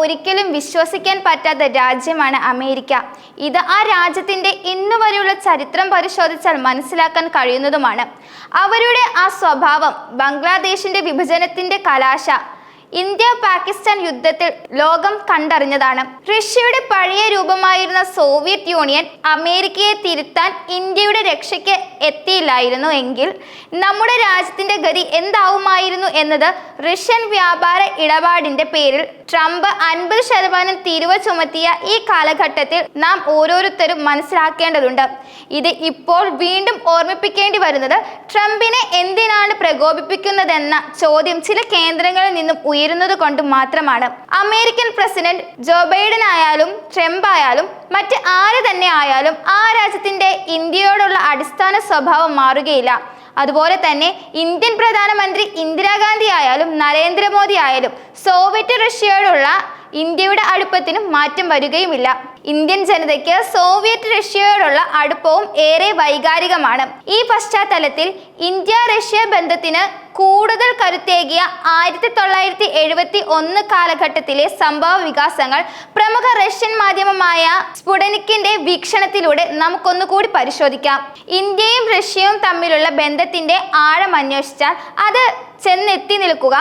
ഒരിക്കലും വിശ്വസിക്കാൻ പറ്റാത്ത രാജ്യമാണ് അമേരിക്ക. ഇത് ആ രാജ്യത്തിന്റെ ഇന്നു വരെയുള്ള ചരിത്രം പരിശോധിച്ചാൽ മനസ്സിലാക്കാൻ കഴിയുന്നതുമാണ്. അവരുടെ ആ സ്വഭാവം ബംഗ്ലാദേശിന്റെ വിഭജനത്തിന്റെ കലാശ ഇന്ത്യ പാകിസ്ഥാൻ യുദ്ധത്തിൽ ലോകം കണ്ടറിഞ്ഞതാണ്. റഷ്യയുടെ പഴയ രൂപമായിരുന്ന സോവിയറ്റ് യൂണിയൻ അമേരിക്കയെ തിരുത്താൻ ഇന്ത്യയുടെ രക്ഷയ്ക്ക് എത്തിയില്ലായിരുന്നു എങ്കിൽ നമ്മുടെ രാജ്യത്തിന്റെ ഗതി എന്താവുമായിരുന്നു എന്നത് റഷ്യൻ വ്യാപാര ഇടപാടിന്റെ പേരിൽ ട്രംപ് അൻപത് ശതമാനം തീരുവ ചുമത്തിയ ഈ കാലഘട്ടത്തിൽ നാം ഓരോരുത്തരും മനസ്സിലാക്കേണ്ടതുണ്ട്. ഇത് ഇപ്പോൾ വീണ്ടും ഓർമ്മിപ്പിക്കേണ്ടി വരുന്നത് ട്രംപിനെ എന്തിനാണ് പ്രകോപിപ്പിക്കുന്നതെന്ന ചോദ്യം ചില കേന്ദ്രങ്ങളിൽ നിന്നും ഉയരുന്നത് കൊണ്ട് മാത്രമാണ്. അമേരിക്കൻ പ്രസിഡന്റ് ജോ ബൈഡൻ ആയാലും ട്രംപ് ആയാലും മറ്റ് ആര് തന്നെ ആയാലും ആ രാജ്യത്തിന്റെ ഇന്ത്യയോടുള്ള അടിസ്ഥാന സ്വഭാവം മാറുകയില്ല. അതുപോലെ തന്നെ ഇന്ത്യൻ പ്രധാനമന്ത്രി ഇന്ദിരാഗാന്ധി ആയാലും നരേന്ദ്രമോദി ആയാലും സോവിയറ്റ് റഷ്യയോടുള്ള ഇന്ത്യയുടെ അടുപ്പത്തിനും മാറ്റം വരികയുമില്ല. ഇന്ത്യൻ ജനതയ്ക്ക് സോവിയറ്റ് റഷ്യയോടുള്ള അടുപ്പവും ഏറെ വൈകാരികമാണ്. ഈ പശ്ചാത്തലത്തിൽ ഇന്ത്യ റഷ്യ ബന്ധത്തിന് കൂടുതൽ കരുത്തേകിയ ആയിരത്തി തൊള്ളായിരത്തി എഴുപത്തി ഒന്ന് കാലഘട്ടത്തിലെ സംഭവ വികാസങ്ങൾ പ്രമുഖ റഷ്യൻ മാധ്യമമായ സ്പുടനിക്കിന്റെ വീക്ഷണത്തിലൂടെ നമുക്കൊന്നുകൂടി പരിശോധിക്കാം. ഇന്ത്യയും റഷ്യയും തമ്മിലുള്ള ബന്ധത്തിന്റെ ആഴം അന്വേഷിച്ചാൽ അത് ചെന്നെത്തി നിൽക്കുക.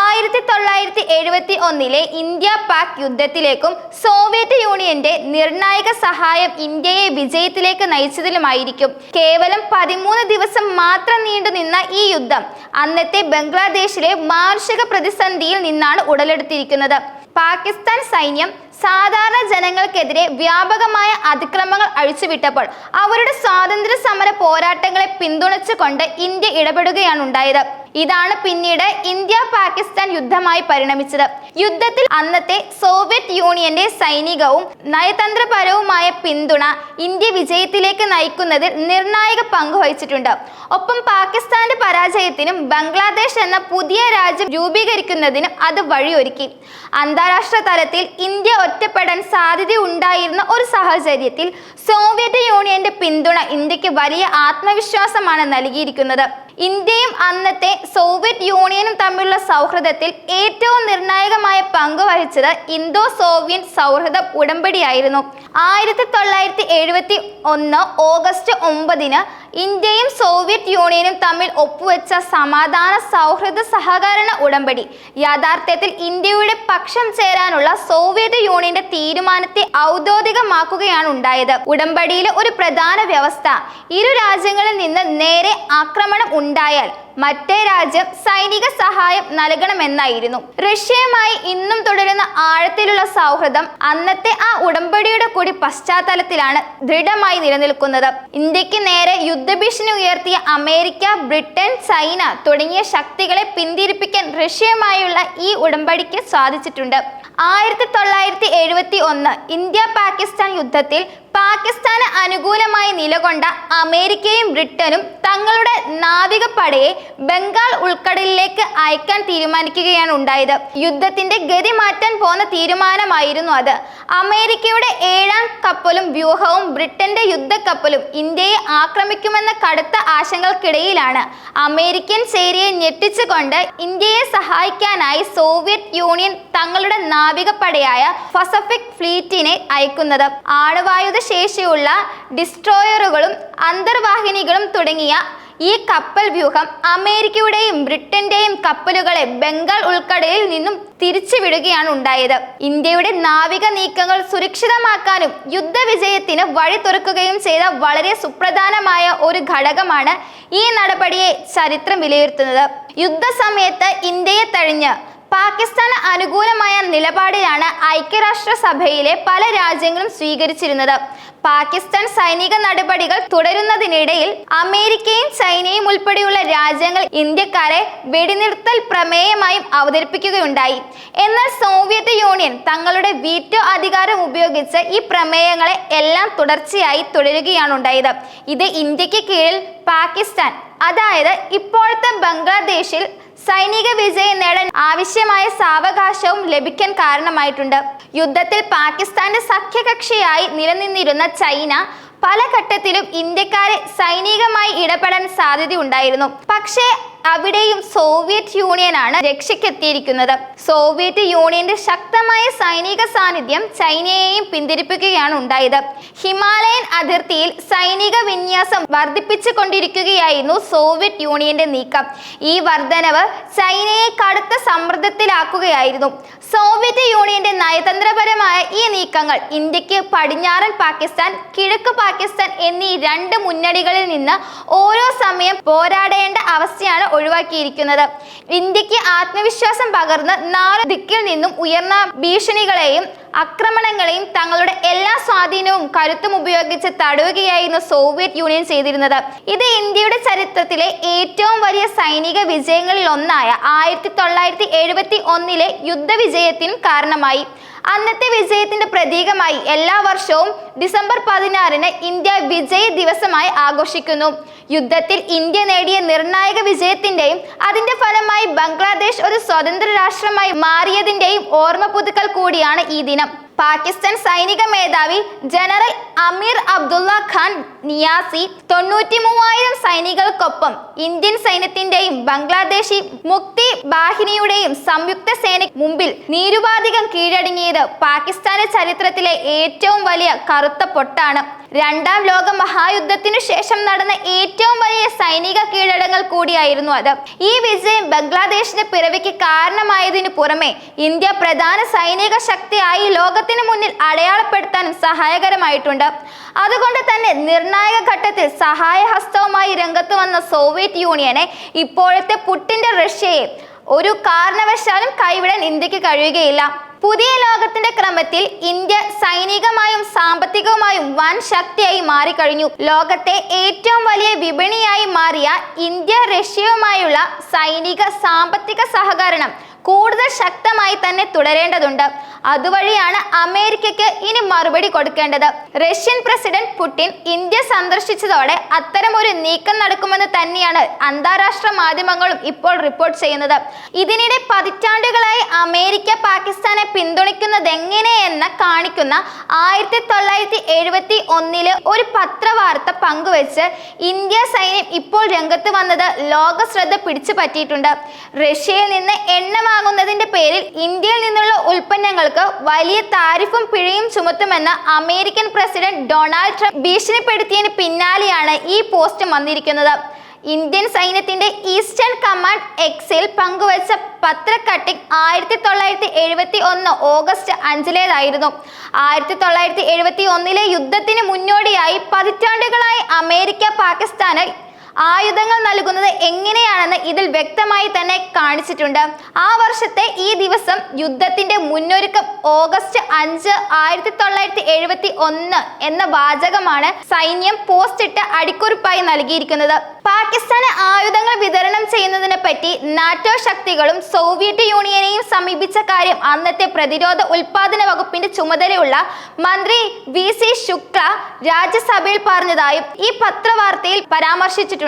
ആയിരത്തി തൊള്ളായിരത്തി എഴുപത്തി ഒന്നിലെ ഇന്ത്യ പാക് യുദ്ധത്തിലേക്കും സോവിയറ്റ് യൂണിയന്റെ നിർണായക സഹായം ഇന്ത്യയെ വിജയത്തിലേക്ക് നയിച്ചതിലുമായിരിക്കും. കേവലം പതിമൂന്ന് ദിവസം മാത്രം നീണ്ടുനിന്ന ഈ യുദ്ധം അന്നത്തെ ബംഗ്ലാദേശിലെ മാനുഷിക പ്രതിസന്ധിയിൽ നിന്നാണ് ഉടലെടുത്തിരിക്കുന്നത്. പാകിസ്ഥാൻ സൈന്യം സാധാരണ ജനങ്ങൾക്കെതിരെ വ്യാപകമായ അതിക്രമങ്ങൾ അഴിച്ചുവിട്ടപ്പോൾ അവരുടെ സ്വാതന്ത്ര്യ സമര പോരാട്ടങ്ങളെ പിന്തുണച്ചുകൊണ്ട് ഇന്ത്യ ഇടപെടുകയാണ് ഉണ്ടായത്. ഇതാണ് പിന്നീട് ഇന്ത്യ പാകിസ്ഥാൻ യുദ്ധമായി പരിണമിച്ചത്. യുദ്ധത്തിൽ അന്നത്തെ സോവിയറ്റ് യൂണിയന്റെ സൈനികവും നയതന്ത്രപരവുമായ പിന്തുണ ഇന്ത്യ വിജയത്തിലേക്ക് നയിക്കുന്നതിൽ നിർണായക പങ്ക് വഹിച്ചിട്ടുണ്ട്. ഒപ്പം പാകിസ്ഥാന്റെ പരാജയത്തിനും ബംഗ്ലാദേശ് എന്ന പുതിയ രാജ്യം രൂപീകരിക്കുന്നതിനും അത് വഴിയൊരുക്കി. അന്താരാഷ്ട്ര തലത്തിൽ ഇന്ത്യ ഒറ്റപ്പെടാൻ സാധ്യതയുണ്ടായിരുന്ന ഒരു സാഹചര്യത്തിൽ സോവിയറ്റ് യൂണിയന്റെ പിന്തുണ ഇന്ത്യയ്ക്ക് വലിയ ആത്മവിശ്വാസമാണ് നൽകിയിരിക്കുന്നത്. ഇന്ത്യയും അന്നത്തെ സോവിയറ്റ് യൂണിയനും തമ്മിലുള്ള സൗഹൃദത്തിൽ ഏറ്റവും നിർണായകമായ പങ്ക് വഹിച്ചത് ഇന്തോ സോവിയറ്റ് സൗഹൃദ ഉടമ്പടിയായിരുന്നു. ആയിരത്തി തൊള്ളായിരത്തി എഴുപത്തി ഒന്ന് ഓഗസ്റ്റ് ഒമ്പതിന് ഇന്ത്യയും സോവിയറ്റ് യൂണിയനും തമ്മിൽ ഒപ്പുവെച്ച സമാധാന സൗഹൃദ സഹകരണ ഉടമ്പടി. യാഥാർത്ഥ്യത്തിൽ ഇന്ത്യയുടെ പക്ഷം ചേരാനുള്ള സോവിയറ്റ് യൂണിയന്റെ തീരുമാനത്തെ ഔദ്യോഗികമാക്കുകയാണ് ഉണ്ടായത് ഉടമ്പടിയിലെ ഒരു പ്രധാന വ്യവസ്ഥ ഇരു രാജ്യങ്ങളിൽ നിന്ന് നേരെ ആക്രമണം ഉണ്ടായാൽ മറ്റേ രാജ്യം സൈനിക സഹായം നൽകണമെന്നായിരുന്നു. റഷ്യയുമായി ഇന്നും തുടരുന്ന ആഴത്തിലുള്ള സൗഹൃദം അന്നത്തെ ആ ഉടമ്പടിയുടെ കൂടി പശ്ചാത്തലത്തിലാണ് ദൃഢമായി നിലനിൽക്കുന്നത്. ഇന്ത്യയ്ക്ക് നേരെ യുദ്ധഭീഷണി ഉയർത്തിയ അമേരിക്ക ബ്രിട്ടൻ ചൈന തുടങ്ങിയ ശക്തികളെ പിന്തിരിപ്പിക്കാൻ റഷ്യയുമായുള്ള ഈ ഉടമ്പടിക്ക് സാധിച്ചിട്ടുണ്ട്. ആയിരത്തി തൊള്ളായിരത്തി എഴുപത്തി ഒന്ന് ഇന്ത്യ പാകിസ്ഥാൻ യുദ്ധത്തിൽ പാകിസ്ഥാന് അനുകൂലമായി നിലകൊണ്ട അമേരിക്കയും ബ്രിട്ടനും തങ്ങളുടെ നാവികപ്പടയെ ബംഗാൾ ഉൾക്കടലിലേക്ക് അയക്കാൻ തീരുമാനിക്കുകയാണ് ഉണ്ടായത്. യുദ്ധത്തിന്റെ ഗതി മാറ്റാൻ പോന്ന തീരുമാനമായിരുന്നു അത്. അമേരിക്കയുടെ ഏഴാം കപ്പലും വ്യൂഹവും ബ്രിട്ടന്റെ യുദ്ധക്കപ്പലും ഇന്ത്യയെ ആക്രമിക്കുമെന്ന കടുത്ത ആശങ്കകൾക്കിടയിലാണ് അമേരിക്കൻ ചേരിയെ ഞെട്ടിച്ചുകൊണ്ട് ഇന്ത്യയെ സഹായിക്കാനായി സോവിയറ്റ് യൂണിയൻ തങ്ങളുടെ നാവികപ്പടയായ പസഫിക് ഫ്ലീറ്റിനെ അയക്കുന്നത്. ആണവായുധ ശേഷിയുള്ള ഡിസ്ട്രോയറുകളും അന്തർവാഹിനികളും തുടങ്ങിയ ഈ കപ്പൽ വ്യൂഹം അമേരിക്കയുടെയും ബ്രിട്ടന്റെയും കപ്പലുകളെ ബംഗാൾ ഉൾക്കടലിൽ നിന്നും തിരിച്ചുവിടുകയാണ് ഉണ്ടായത്. ഇന്ത്യയുടെ നാവിക നീക്കങ്ങൾ സുരക്ഷിതമാക്കാനും യുദ്ധവിജയത്തിന് വഴി തുറക്കുകയും ചെയ്ത വളരെ സുപ്രധാനമായ ഒരു ഘടകമാണ് ഈ നടപടിയെ ചരിത്രം വിലയിരുത്തുന്നത്. യുദ്ധസമയത്ത് ഇന്ത്യയെ തഴിഞ്ഞ് പാകിസ്ഥാന് അനുകൂലമായ നിലപാടിലാണ് ഐക്യരാഷ്ട്രസഭയിലെ പല രാജ്യങ്ങളും സ്വീകരിച്ചിരുന്നത്. പാകിസ്ഥാൻ സൈനിക നടപടികൾ തുടരുന്നതിനിടയിൽ അമേരിക്കയും ചൈനയും ഉൾപ്പെടെയുള്ള രാജ്യങ്ങൾ ഇന്ത്യക്കാരെ വെടിനിർത്തൽ പ്രമേയമായും അവതരിപ്പിക്കുകയുണ്ടായി. എന്നാൽ സോവിയറ്റ് യൂണിയൻ തങ്ങളുടെ വീറ്റോ അധികാരം ഉപയോഗിച്ച് ഈ പ്രമേയങ്ങളെ എല്ലാം തുടർച്ചയായി തുടരുകയാണ് ഉണ്ടായത്. ഇത് ഇന്ത്യയ്ക്ക് കീഴിൽ പാകിസ്ഥാൻ അതായത് ഇപ്പോഴത്തെ ബംഗ്ലാദേശിൽ സൈനിക വിജയം നേടാൻ ആവശ്യമായ സാവകാശവും ലഭിക്കാൻ കാരണമായിട്ടുണ്ട്. യുദ്ധത്തിൽ പാകിസ്ഥാന്റെ സഖ്യകക്ഷിയായി നിലനിന്നിരുന്ന ചൈന പല ഘട്ടത്തിലും ഇന്ത്യക്കാരെ സൈനികമായി ഇടപെടാൻ സാധ്യതയുണ്ടായിരുന്നു. പക്ഷേ അവിടെയും സോവിയറ്റ് യൂണിയൻ യൂണിയനാണ് രക്ഷയ്ക്കെത്തിയിരിക്കുന്നത്. സോവിയറ്റ് യൂണിയന്റെ ശക്തമായ സൈനിക സാന്നിധ്യം ചൈനയെയും പിന്തിരിപ്പിക്കുകയാണ് ഉണ്ടായത്. ഹിമാലയൻ അതിർത്തിയിൽ സൈനിക വിന്യാസം വർദ്ധിപ്പിച്ചു കൊണ്ടിരിക്കുകയായിരുന്നു സോവിയറ്റ് യൂണിയന്റെ നീക്കം. ഈ വർധനവ് ചൈനയെ കടുത്ത സമ്മർദ്ദത്തിലാക്കുകയായിരുന്നു. സോവിയറ്റ് യൂണിയന്റെ നയതന്ത്രപരമായ ഈ നീക്കങ്ങൾ ഇന്ത്യയ്ക്ക് പടിഞ്ഞാറൻ പാകിസ്ഥാൻ കിഴക്ക് പാകിസ്ഥാൻ എന്നീ രണ്ട് മുന്നണികളിൽ നിന്ന് ഓരോ സമയം പോരാടേണ്ട അവസ്ഥയാണ് ഒഴിവാക്കിയിരിക്കുന്നത്. ഇന്ത്യയ്ക്ക് ആത്മവിശ്വാസം പകർന്ന് നാല് ദിക്കിൽ നിന്നും ഉയർന്ന ഭീഷണികളെയും ആക്രമണങ്ങളെയും തങ്ങളുടെ എല്ലാ സ്വാധീനവും കരുത്തും ഉപയോഗിച്ച് തടയുകയായിരുന്നു സോവിയറ്റ് യൂണിയൻ ചെയ്തിരുന്നത്. ഇത് ഇന്ത്യയുടെ ചരിത്രത്തിലെ ഏറ്റവും വലിയ സൈനിക വിജയങ്ങളിൽ ഒന്നായ ആയിരത്തി തൊള്ളായിരത്തി എഴുപത്തി ഒന്നിലെ യുദ്ധവിജയത്തിനും കാരണമായി. അന്നത്തെ വിജയത്തിന്റെ പ്രതീകമായി എല്ലാ വർഷവും ഡിസംബർ പതിനാറിന് ഇന്ത്യ വിജയ ദിവസമായി ആഘോഷിക്കുന്നു. യുദ്ധത്തിൽ ഇന്ത്യ നേടിയ നിർണായക വിജയത്തിന്റെയും അതിന്റെ ഫലമായി ബംഗ്ലാദേശ് ഒരു സ്വതന്ത്ര രാഷ്ട്രമായി മാറിയതിന്റെയും ഓർമ്മ പുതുക്കൽ കൂടിയാണ് ഈ ദിനം. പാകിസ്ഥാൻ സൈനിക മേധാവി ജനറൽ അമീർ അബ്ദുള്ള ഖാൻ നിയാസി തൊണ്ണൂറ്റി മൂവായിരം സൈനികൾക്കൊപ്പം ഇന്ത്യൻ സൈന്യത്തിന്റെയും ബംഗ്ലാദേശി മുക്തി ബാഹിനിയുടെയും സംയുക്ത സേന മുമ്പിൽ നിരുപാധികം കീഴടങ്ങിയത് പാകിസ്ഥാന്റെ ചരിത്രത്തിലെ ഏറ്റവും വലിയ കറുത്ത പൊട്ടാണ്. രണ്ടാം ലോക മഹായുദ്ധത്തിനു ശേഷം നടന്ന ഏറ്റവും വലിയ സൈനിക കീഴടങ്ങൾ കൂടിയായിരുന്നു അത്. ഈ വിജയം ബംഗ്ലാദേശിന്റെ പിറവിക്ക് കാരണമായതിനു പുറമെ ഇന്ത്യ പ്രധാന സൈനിക ശക്തിയായി ലോകത്തിന് മുന്നിൽ അടയാളപ്പെടുത്താനും സഹായകരമായിട്ടുണ്ട്. അതുകൊണ്ട് തന്നെ നിർണായക ഘട്ടത്തിൽ സഹായഹസ്തവുമായി രംഗത്ത് വന്ന സോവിയറ്റ് യൂണിയനെ ഇപ്പോഴത്തെ പുട്ടിന്റെ റഷ്യയെ ഒരു കാരണവശാലും കൈവിടാൻ ഇന്ത്യയ്ക്ക് കഴിയുകയില്ല. പുതിയ ലോകത്തിന്റെ ക്രമത്തിൽ ഇന്ത്യ സൈനികമായും സാമ്പത്തികമായും വൻ ശക്തിയായി മാറിക്കഴിഞ്ഞു. ലോകത്തെ ഏറ്റവും വലിയ വിപണിയായി മാറിയ ഇന്ത്യ റഷ്യയുമായുള്ള സൈനിക സാമ്പത്തിക സഹകരണം കൂടുതൽ ശക്തമായി തന്നെ തുടരേണ്ടതുണ്ട്. അതുവഴിയാണ് അമേരിക്കയ്ക്ക് ഇനി മറുപടി കൊടുക്കേണ്ടത്. റഷ്യൻ പ്രസിഡന്റ് പുടിൻ ഇന്ത്യ സന്ദർശിച്ചതോടെ അത്തരമൊരു നീക്കം നടക്കുമെന്ന് തന്നെയാണ് അന്താരാഷ്ട്ര മാധ്യമങ്ങളും ഇപ്പോൾ റിപ്പോർട്ട് ചെയ്യുന്നത്. ഇതിനിടെ പതിറ്റാണ്ടുകളായി അമേരിക്ക പാകിസ്ഥാനെ പിന്തുണയ്ക്കുന്നത് എങ്ങനെയെന്ന് കാണിക്കുന്ന ആയിരത്തി തൊള്ളായിരത്തി എഴുപത്തി ഒന്നിൽ ഒരു പത്രവാർത്ത പങ്കുവച്ച് ഇന്ത്യ സൈന്യം ഇപ്പോൾ രംഗത്ത് വന്നത് ലോക ശ്രദ്ധ പിടിച്ചു പറ്റിയിട്ടുണ്ട്. റഷ്യയിൽ നിന്ന് എണ്ണ വാങ്ങുന്നതിന്റെ പേരിൽ ഇന്ത്യയിൽ നിന്നുള്ള ഉൽപ്പന്നങ്ങൾക്ക് വലിയ താരിഫും പിഴയും ചുമത്തുമെന്ന് അമേരിക്കൻ പ്രസിഡന്റ് ഡൊണാൾഡ് ട്രംപ് ഭീഷണിപ്പെടുത്തിയതിന് പിന്നാലെയാണ് ഈ പോസ്റ്റ് വന്നിരിക്കുന്നത്. ഇന്ത്യൻ സൈന്യത്തിന്റെ ഈസ്റ്റേൺ കമാൻഡ് എക്സിൽ പങ്കുവച്ച പത്ര കട്ടിംഗ് ആയിരത്തി തൊള്ളായിരത്തി എഴുപത്തി ഒന്ന് ഓഗസ്റ്റ് അഞ്ചിലേതായിരുന്നു. ആയിരത്തി തൊള്ളായിരത്തി എഴുപത്തി ഒന്നിലെ യുദ്ധത്തിന് മുന്നോടിയായി പതിറ്റാണ്ടുകളായി അമേരിക്ക പാകിസ്ഥാന് ആയുധങ്ങൾ നൽകുന്നത് എങ്ങനെയാണെന്ന് ഇതിൽ വ്യക്തമായി തന്നെ കാണിച്ചിട്ടുണ്ട്. ആ വർഷത്തെ ഈ ദിവസം യുദ്ധത്തിന്റെ മുന്നൊരുക്കം ഓഗസ്റ്റ് അഞ്ച് ആയിരത്തി തൊള്ളായിരത്തി എഴുപത്തി ഒന്ന് എന്ന വാചകമാണ് സൈന്യം പോസ്റ്റ് ഇട്ട് അടിക്കുറിപ്പായി നൽകിയിരിക്കുന്നത്. പാകിസ്ഥാന് ആയുധങ്ങൾ വിതരണം ചെയ്യുന്നതിനെ പറ്റി നാറ്റോ ശക്തികളും സോവിയറ്റ് യൂണിയനെയും സമീപിച്ച കാര്യം അന്നത്തെ പ്രതിരോധ ഉൽപാദന വകുപ്പിന്റെ ചുമതലയുള്ള മന്ത്രി വി സി ശുക്ല രാജ്യസഭയിൽ പറഞ്ഞതായും ഈ പത്രവാർത്തയിൽ പരാമർശിച്ചിട്ടുണ്ട്.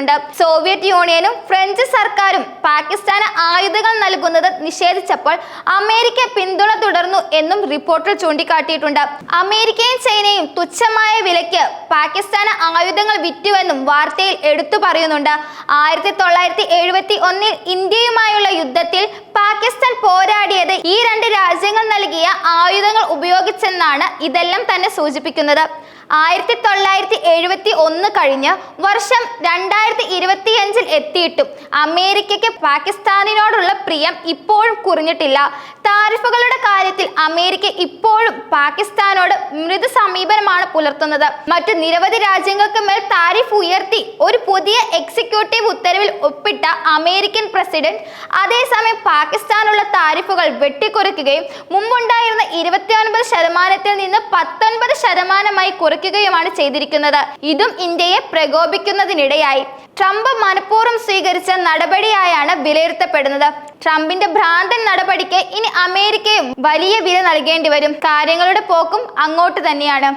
സോവിയറ്റ് യൂണിയനും ഫ്രഞ്ച് സർക്കാരും പാകിസ്ഥാന് ആയുധങ്ങൾ നൽകുന്നത് നിഷേധിച്ചപ്പോൾ അമേരിക്ക പിന്തുണ തുടർന്നു എന്നും റിപ്പോർട്ടിൽ ചൂണ്ടിക്കാട്ടിയിട്ടുണ്ട്. അമേരിക്കയും ചൈനയും തുച്ഛമായ വിലയ്ക്ക് പാകിസ്ഥാന് ആയുധങ്ങൾ വിറ്റുവെന്നും വാർത്തയിൽ എടുത്തു പറയുന്നുണ്ട്. ആയിരത്തി തൊള്ളായിരത്തി എഴുപത്തി ഒന്നിൽ ഇന്ത്യയുമായുള്ള യുദ്ധത്തിൽ പാകിസ്ഥാൻ പോരാടിയത് ഈ രണ്ട് രാജ്യങ്ങൾ നൽകിയ ആയുധങ്ങൾ ഉപയോഗിച്ചെന്നാണ് ഇതെല്ലാം തന്നെ സൂചിപ്പിക്കുന്നത്. ആയിരത്തി തൊള്ളായിരത്തി എഴുപത്തി ഒന്ന് കഴിഞ്ഞ് വർഷം രണ്ടായിരത്തി ഇരുപത്തിയഞ്ചിൽ എത്തിയിട്ടും അമേരിക്കയ്ക്ക് പാകിസ്ഥാനിനോടുള്ള പ്രിയം ഇപ്പോഴും കുറഞ്ഞിട്ടില്ല. താരിഫുകളുടെ കാര്യത്തിൽ അമേരിക്ക ഇപ്പോഴും പാകിസ്ഥാനോട് മൃദു സമീപനമാണ് പുലർത്തുന്നത്. മറ്റു നിരവധി രാജ്യങ്ങൾക്ക് മേൽ താരിഫ് ഉയർത്തി ഒരു പുതിയ എക്സിക്യൂട്ടീവ് ഉത്തരവിൽ ഒപ്പിട്ട അമേരിക്കൻ പ്രസിഡന്റ് അതേസമയം പാകിസ്ഥാനുള്ള താരിഫുകൾ വെട്ടിക്കുറയ്ക്കുകയും മുമ്പുണ്ടായിരുന്ന ഇരുപത്തിയൊൻപത് ശതമാനത്തിൽ നിന്ന് പത്തൊൻപത് ശതമാനമായി കുറയ്ക്കുകയുമാണ് ചെയ്തിരിക്കുന്നത്. ഇതും ഇന്ത്യയെ പ്രകോപിക്കുന്നതിനിടയായി. ട്രംപ് മനഃപൂർവം സ്വീകരിച്ച നടപടിയായാണ് വിലയിരുത്തപ്പെടുന്നത്. ട്രംപിന്റെ ഭ്രാന്തൻ നടപടിക്ക് ഇനി അമേരിക്കയും വലിയ വില നൽകേണ്ടി വരും കാര്യങ്ങളുടെ പോക്കും അങ്ങോട്ട് തന്നെയാണ്.